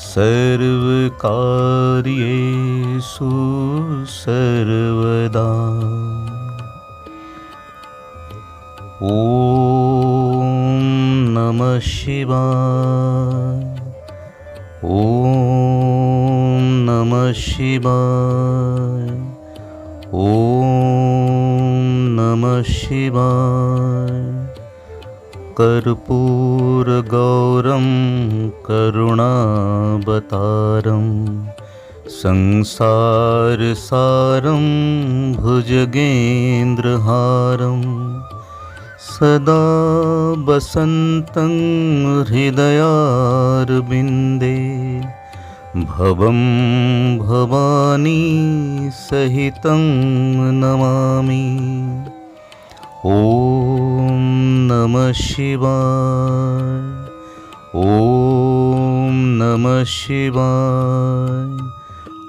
सर्वकार्येषु सर्वदा। ॐ नमः शिवाय। ॐ नमः शिवाय। ॐ नमः शिवाय कर्पूरगौरं करुणावतारं संसारसारं भुजगेन्द्रहारं सदा वसन्तं हृदयारविन्दे भवं भवानी सहितं नमामि ওম নম শিবায়, ওম নম শিবায়,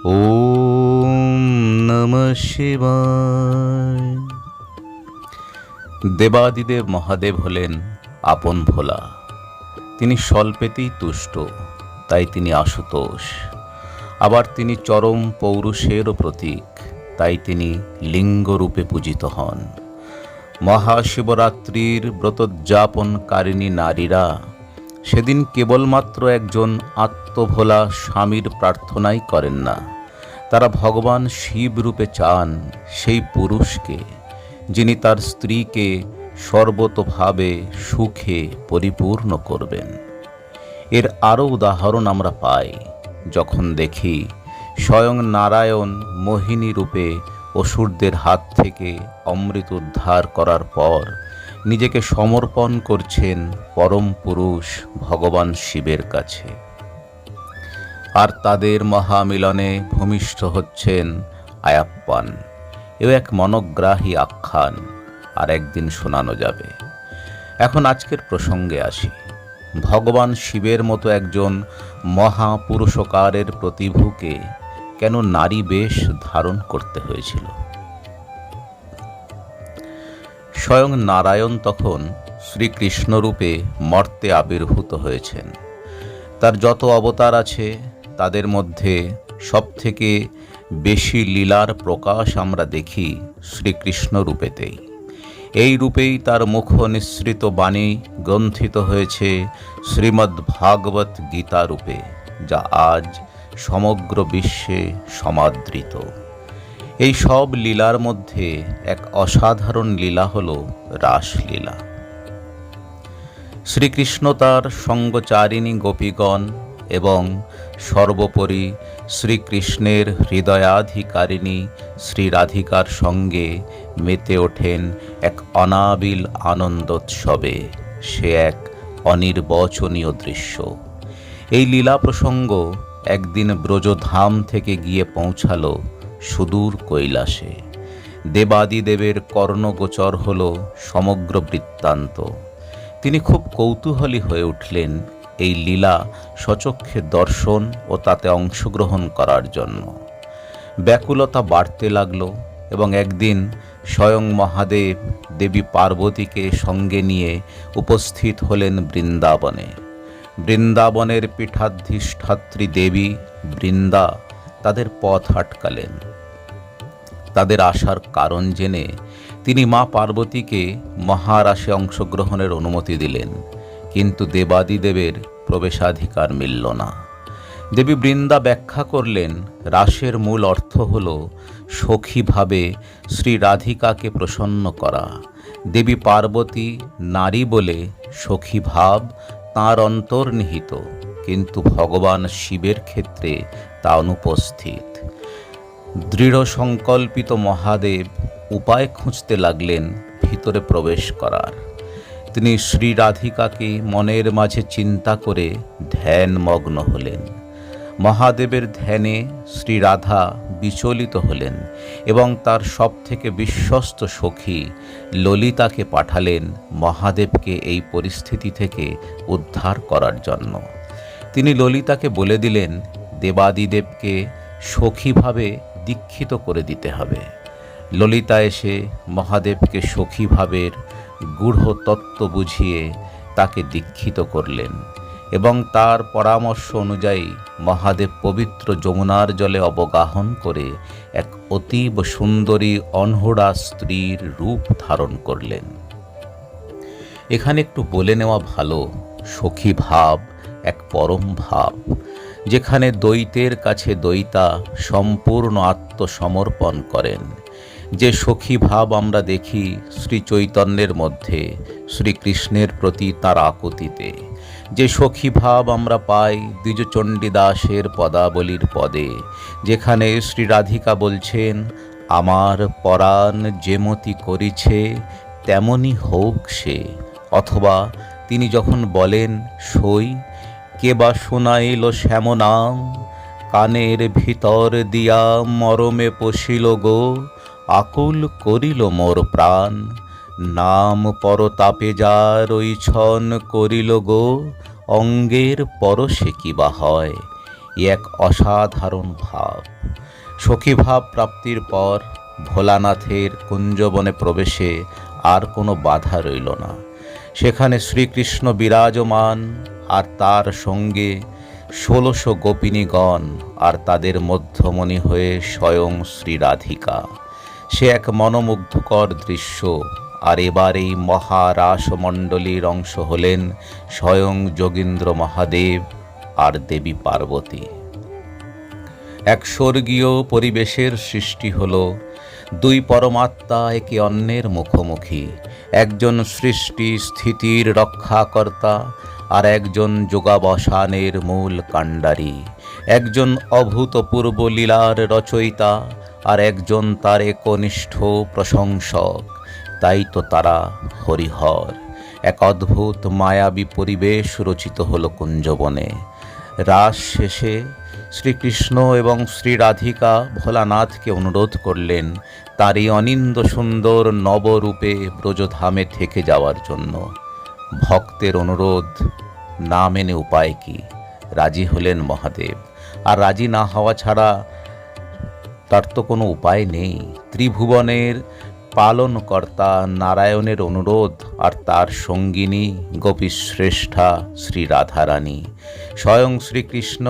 ওম নম শিবায়। দেবাদিদেব মহাদেব হলেন আপন ভোলা। তিনি স্বল্পেতেই তুষ্ট, তাই তিনি আশুতোষ। আবার তিনি চরম পৌরুষেরও প্রতীক, তাই তিনি লিঙ্গরূপে পূজিত হন। মহাশিবরাত্রির ব্রতোদ্যাপনকারিণী নারীরা। সেদিন কেবলমাত্র একজন আত্মভোলা স্বামীর প্রার্থনাই করেন না। তারা ভগবান শিব রূপে চান সেই পুরুষকে, যিনি তার স্ত্রীকে সর্বতোভাবে সুখে পরিপূর্ণ করবেন। এর আরও উদাহরণ আমরা পাই যখন দেখি স্বয়ং নারায়ণ মোহিনী রূপে অসুরদের হাত থেকে অমৃত উদ্ধার করার পর নিজেকে সমর্পণ করছেন পরম পুরুষ ভগবান শিবের কাছে। আর তাদের মহামিলনে ভূমিষ্ঠ হচ্ছেন আয়াপ্পান। এও এক মনোগ্রাহী আখ্যান, আর একদিন শোনানো যাবে। এখন আজকের প্রসঙ্গে আসি। ভগবান শিবের মতো একজন মহাপুরুষকারের প্রতিভুকে কেন নারী বেশ ধারণ করতে হয়েছিল? স্বয়ং নারায়ণ তখন শ্রীকৃষ্ণরূপে মর্তে আবির্ভূত হয়েছেন। তার যত অবতার আছে, তাদের মধ্যে সবথেকে বেশি লীলার প্রকাশ আমরা দেখি শ্রীকৃষ্ণ রূপেতেই। এই রূপেই তার মুখ নিঃসৃত বাণী গ্রন্থিত হয়েছে শ্রীমদ্ ভাগবত গীতা রূপে, যা আজ সমগ্র বিশ্বে সমাদৃত। এই সব লীলার মধ্যে এক অসাধারণ লীলা হল রাসলীলা। শ্রীকৃষ্ণ তার সঙ্গচারিণী গোপীগণ এবং সর্বোপরি শ্রীকৃষ্ণের হৃদয়াধিকারিণী শ্রী রাধিকার সঙ্গে মেতে ওঠেন এক অনাবিল আনন্দোৎসবে। সে এক অনির্বচনীয় দৃশ্য। এই লীলা প্রসঙ্গ একদিন ব্রজধাম থেকে গিয়ে পৌঁছালো সুদূর কৈলাসে। দেবাদিদেবের কর্ণগোচর হল সমগ্র বৃত্তান্ত। তিনি খুব কৌতূহলী হয়ে উঠলেন এই লীলা সচক্ষে দর্শন ও তাতে অংশগ্রহণ করার জন্য। ব্যাকুলতা বাড়তে লাগল এবং একদিন স্বয়ং মহাদেব দেবী পার্বতীকে সঙ্গে নিয়ে উপস্থিত হলেন বৃন্দাবনে। বৃন্দাবনের পীঠাধিষ্ঠাত্রী দেবী বৃন্দা তাদের পথ আটকালেন। তাদের আসার কারণ জেনে তিনি মা পার্বতীকে মহারাসে অংশগ্রহণের অনুমতি দিলেন, কিন্তু দেবাদিদেবের প্রবেশাধিকার মিলল না। দেবী বৃন্দা ব্যাখ্যা করলেন, রাসের মূল অর্থ হল সখীভাবে শ্রী রাধিকাকে প্রসন্ন করা। দেবী পার্বতী নারী বলে সখী ভাব তাঁর অন্তর্নিহিত কিন্তু ভগবান শিবের ক্ষেত্রে তা অনুপস্থিত। দৃঢ় সংকল্পিত মহাদেব উপায় খুঁজতে লাগলেন ভিতরে প্রবেশ করার। তিনি শ্রী রাধিকাকে মনের মাঝে চিন্তা করে ধ্যানমগ্ন হলেন। মহাদেবের ধ্যানে শ্রী রাধা বিচলিত হলেন এবং তার সব থেকে বিশ্বস্ত সখী ললিতাকে পাঠালেন মহাদেবকে এই পরিস্থিতি থেকে উদ্ধার করার জন্য। তিনি ললিতাকে বলে দিলেন, দেবাদিদেবকে সখীভাবে দীক্ষিত করে দিতে হবে। ললিতা এসে মহাদেবকে সখীভাবের গূঢ় তত্ত্ব বুঝিয়ে তাকে দীক্ষিত করলেন। এবং তার পরামর্শ অনুযায়ী মহাদেব পবিত্র যমুনার জলে অবগাহন করে এক অতীব সুন্দরী অনহড়া স্ত্রীর রূপ ধারণ করলেন। এখানে একটু বলে নেওয়া ভালো, সখী ভাব, এক পরম ভাব, যেখানে দ্বৈতের কাছে দ্বৈতা সম্পূর্ণ আত্মসমর্পণ করেন। যে সখী ভাব আমরা দেখি শ্রী চৈতন্যের মধ্যে, শ্রীকৃষ্ণের প্রতি তার আকুতিতে। যে সখী ভাব আমরা পাই দ্বিজচণ্ডী দাসের পদাবলীর পদে, যেখানে শ্রী রাধিকা বলছেন, আমার পরাণ যেমতি করিছে, তেমনি হোক সে। অথবা তিনি যখন বলেন, সই, কে বা শোনাইল শ্যামনাম, কানের ভিতর দিয়া মরমে পশিল গো, আকুল করিল মোর প্রাণ। নাম পরতাপে যার ওই ছন করিল গো, অঙ্গের পরশে কি বা হয়? এক অসাধারণ ভাব। সখী ভাব প্রাপ্তির পর ভোলানাথের কুঞ্জবনে প্রবেশে আর কোনো বাধা রইল না। সেখানে শ্রীকৃষ্ণ বিরাজমান আর তার সঙ্গে ষোলশো গোপিনীগণ আর তাদের মধ্যমণি হয়ে স্বয়ং শ্রী রাধিকা সে এক মনোমুগ্ধকর দৃশ্য আর এবার এই মহারাসমণ্ডলীর অংশ হলেন স্বয়ং যোগীন্দ্র মহাদেব আর দেবী পার্বতী। এক স্বর্গীয় পরিবেশের সৃষ্টি হল। দুই পরমাত্মা একে অন্যের মুখোমুখি। একজন সৃষ্টি স্থিতির রক্ষাকর্তা আর একজন যোগাবসানের মূল কাণ্ডারী। একজন অভূতপূর্ব লীলার রচয়িতা আর একজন তার একনিষ্ঠ প্রশংসক। তাই তো তারা হরিহর। এক অদ্ভুত মায়াবী পরিবেশ রচিত হল কুঞ্জবনে। রাস শেষে শ্রীকৃষ্ণ এবং শ্রী রাধিকা ভোলানাথকে অনুরোধ করলেন তার এই অনিন্দ সুন্দর নবরূপে ব্রজধামে থেকে যাওয়ার জন্য। ভক্তের অনুরোধ না মেনে উপায় কি? রাজি হলেন মহাদেব। আর রাজি না হওয়া ছাড়া তার তো কোনো উপায় নেই। ত্রিভুবনের পালনকর্তা নারায়ণের অনুরোধ আর তার সঙ্গিনী গোপীশ্রেষ্ঠা শ্রী রাধারানী স্বয়ং শ্রীকৃষ্ণ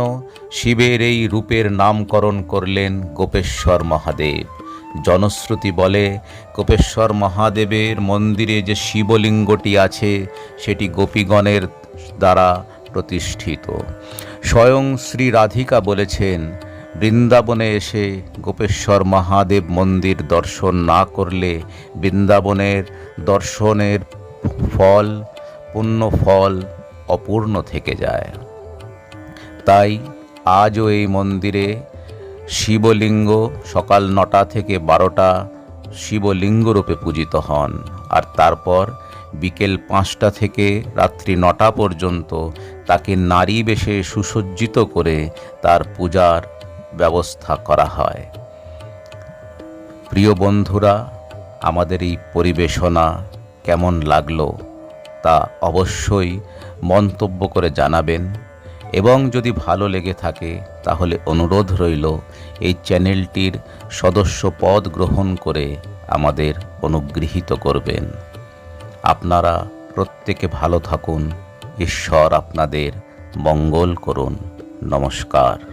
শিবের এই রূপের নামকরণ করলেন গোপেশ্বর মহাদেব। জনশ্রুতি বলে, গোপেশ্বর মহাদেবের মন্দিরে যে শিবলিঙ্গটি আছে, সেটি গোপীগণের দ্বারা প্রতিষ্ঠিত। স্বয়ং শ্রী রাধিকা বলেছেন বৃন্দাবনে এসে গোপেশ্বর মহাদেব মন্দির দর্শন না করলে বৃন্দাবনের দর্শনের ফল পুণ্য ফল অপূর্ণ থেকে যায়। তাই আজও এই মন্দিরে শিবলিঙ্গ সকাল নটা থেকে বারোটা শিবলিঙ্গ রূপে পূজিত হন আর তারপর বিকেল পাঁচটা থেকে রাত্রি নটা পর্যন্ত তাকে নারী বেশে সুসজ্জিত করে তার পূজার ব্যবস্থা করা হয়। প্রিয় বন্ধুরা, আমাদের এই পরিবেশনা কেমন লাগল তা অবশ্যই মন্তব্য করে জানাবেন এবং যদি ভালো লেগে থাকে তাহলে অনুরোধ রইল এই চ্যানেলটির সদস্য পদ গ্রহণ করে আমাদের অনুগৃহীত করবেন। আপনারা প্রত্যেকে ভালো থাকুন। ঈশ্বর আপনাদের মঙ্গল করুন। নমস্কার।